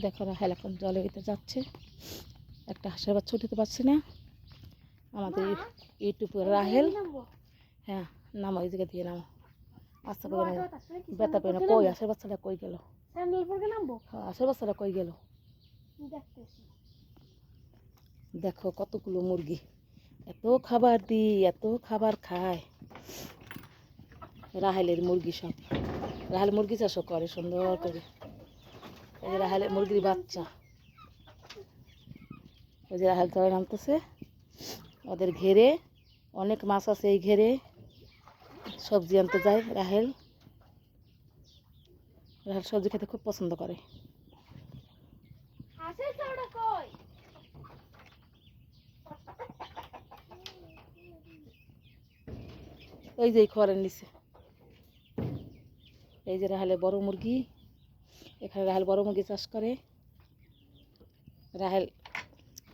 দেখো রাহেল এখন জলের ভিতরে যাচ্ছে। একটা হাঁসের বাচ্চা উঠতে পারছে না। আমাদের ইউটিউবের রাহেল। হ্যাঁ নামো, এই জায়গা দিয়ে নামো। আস্তে পেয়ে না। কই, হাঁসের বাচ্চাটা কই গেল? হ্যাঁ হাঁসের বাচ্চাটা কই গেল? দেখো কতগুলো মুরগি। এত খাবার দিই, এত খাবার খায়। রাহেলের মুরগি সব। রাহেল মুরগি চাষও করে সুন্দর করে। এই যে রাহেলের মুরগির বাচ্চা। ওই যে রাহেল নামতেছে। ওদের ঘেরে অনেক মাছ আছে এই ঘেরে। সবজি আনতে যায় রাহেল। রাহেল সবজি খেতে খুব পছন্দ করে। এই যে খড়ের নিচে। এই যে রাহেলে বড় মুরগি। এখানে রাহেল বড় মুরগি চাষ করে। রাহেল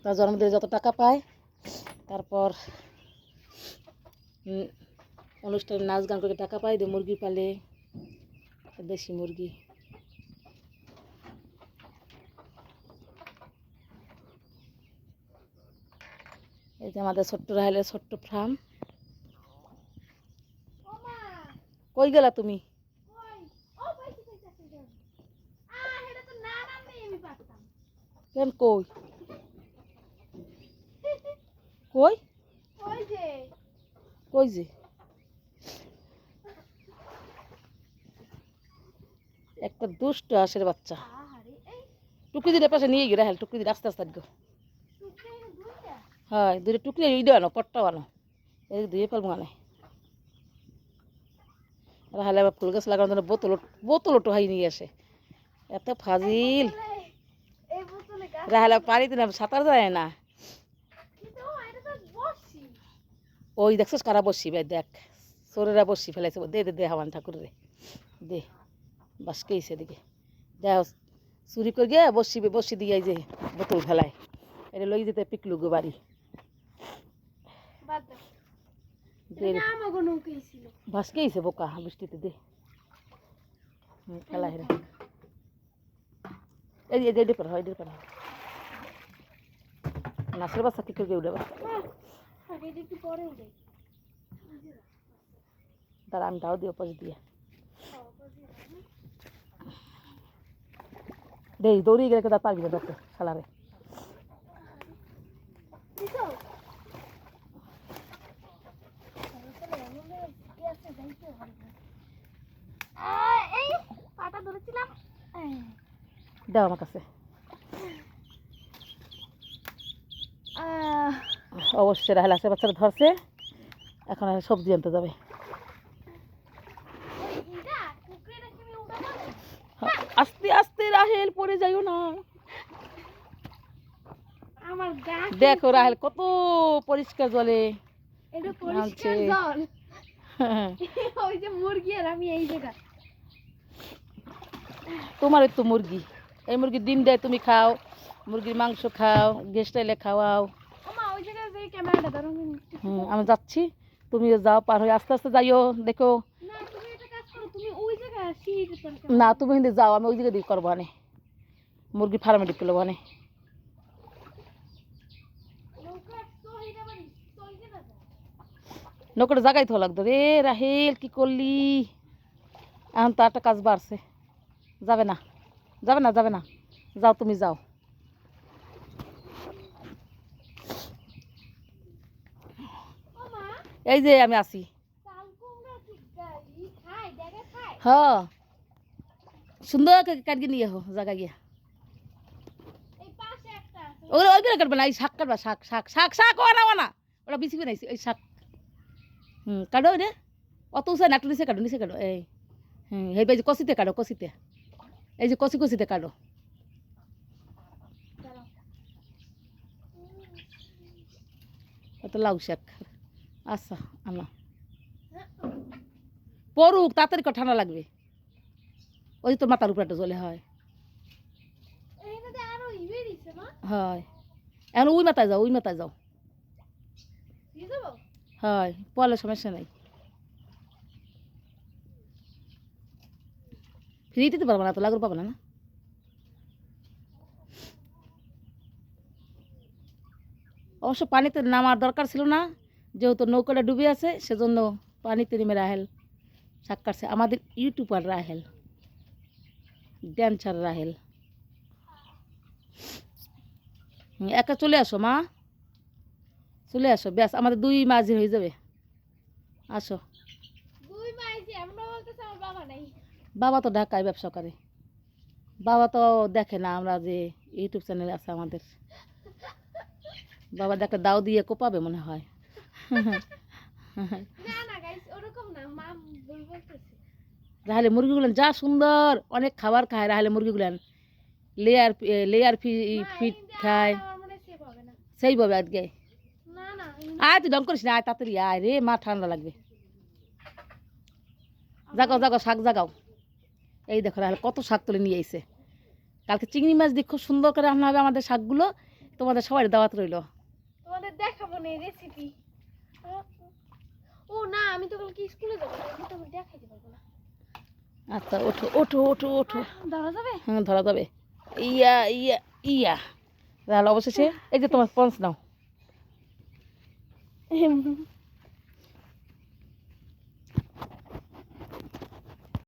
তার জন্মদিনে যত টাকা পায়, তারপর অনুষ্ঠানে নাচ গান করে টাকা পায়, দিয়ে মুরগি পালে, দেশি মুরগি। এই যে আমাদের ছোট্ট রাহেলের ছোট্ট ফার্ম কই গেলা তুমি কই ও পাইছি পাইছি পাইছি আ এটা তো না নামে আমি পারতাম কেন কই কই কই যে একটা দুষ্ট হাঁসের বাচ্চা টুকরি দিলে পাশে নিয়ে গিয়ে রাহেল টুকরি দিলে আস্তে আস্তে গো হয় দুটো টুকরি ইডো আনো পট্টা আনো এই ধুয়ে ফেলব আনে রাহেল আবার ফুল গাছ লাগানোর জন্য বোতল বোতল টোহাই নিয়ে আসে এত ফাজিল রাহেল পানিতে না সাঁতার যায় না। ওই দেখছিস কারা বসি ভাই দেখ। সোরেরা বসি ফেলাইছে দে দে দে হাওয়ান ঠাকুর রে। দে বাস কেছে এদিকে। দেখ চুরি করে গিয়ে বসি বসি দিয়ে যে বোতল ফেলায়। এটা লই যেতে পিকলু গো বাড়ি। কেছে বোকা বৃষ্টিতে দে। ফেলা হেরে এই যে এদের পর হয় এদের পর হয় নাচের বাচ্চা কি করে উঠে বাচ্চা? তারা আমি দাও দিও পাশ দিয়ে। দে দৌড়িয়ে গেলে তার পারবি না দেখতে সালারে দাও আমার কাছে। অবশ্যই রাহেল আছে বাচ্চারা ধরছে। এখন আর সবজি আনতে যাবে। হ্যাঁ, আস্তে আস্তে রাহেল পড়ে যাইও না। দেখো রাহেল কত পরিষ্কার জলে এটা পরিষ্কার নামছে। জল। ওই যে মুরগি আর এই তোমার তো মুরগি। এই মুরগির ডিম দেয় তুমি খাও। মুরগির মাংস খাও গেস্ট এলে খাওয়াও ওমা ওই জায়গায় যে ক্যামেরাটা ধরো আমি হুম আমি যাচ্ছি। তুমিও যাও পার হয়ে আস্তে আস্তে যাইও দেখো। না তুমি কিন্তু যাও আমি ওই দিকে দিকে করব আনে মুরগি ফার্মে ঢুকে নেব আনে। নৌকাটা জাগাই তো লাগতো। রে রাহেল কি করলি? এখন তো একটা কাজ বাড়ছে। যাবে না যাবে না যাবে না। যাও তুমি যাও। এই যে আমি আছি হ সুন্দর করে কাটকে নিয়ে হো জায়গা গিয়া। ওগুলো ওইগুলো কাটবে না, এই শাক কাটবা, শাক শাক শাক শাক, ও না ও না। ওটা বিছি বানাইছি এই শাক। হুম, কাটো রে। অত উঁচা না একটু নিচে কাটো নিচে কাটো, এই। হুম, এই যে কষিতে কাটো কষিতে এই যে কষি কষিতে কাটো। অত লাউ শাক। আচ্ছা আনা পড়ুক, তাড়াতাড়ি করে, ঠান্ডা লাগবে। ওই তোর মাথার উপরে জলে হয়। হয়। এখন ওই মাথায় যাও, ওই মাথায় যাও। হয়, পড়লে সমস্যা নাই। ফ্রি দিতে পারব না, তো লাগর পাবো না না? অবশ্য পানিতে নামার দরকার ছিল না। যেহেতু নৌকাটা ডুবে আছে সেজন্য পানিতে নেমে রাহেল। কাটছে আমাদের ইউটিউবার রাহেল ড্যান্সার রাহেল। একা চলে আসো মা। চলে আসো ব্যাস আমাদের দুই মাঝি হয়ে যাবে। আসো। বাবা তো ঢাকায় ব্যবসা করে। বাবা তো দেখে না আমরা যে ইউটিউব চ্যানেল আছে আমাদের। বাবা দেখে দাও দিয়ে কোপাবে মনে হয়। রাহলে মুরগিগুলো যা সুন্দর অনেক খাবার খায় রাহলে মুরগিগুলান লেয়ার লেয়ার ফি ফিট খায়। সেই না। আজকে। আয় তুই ডং করিস না আয় তাড়াতাড়ি আয় রে মা ঠান্ডা লাগবে। জাগাও জাগাও শাক জাগাও। এই দেখো রাহলে কত শাক তুলে নিয়ে এসে কালকে চিংড়ি মাছ দিয়ে খুব সুন্দর করে রান্না হবে আমাদের শাকগুলো। তোমাদের সবাই দাওয়াত রইল। তোমাদের দেখাবো না রেসিপি ও না আমি তো কালকে স্কুলে যাব তো আমি দেখাইতে পারব না। আচ্ছা ওঠো ওঠো ওঠো ওঠো। ধরা যাবে? হ্যাঁ ধরা যাবে। ইয়া ইয়া ইয়া। তাহলে অবশেষে এই যে তোমার পঞ্চ নাও।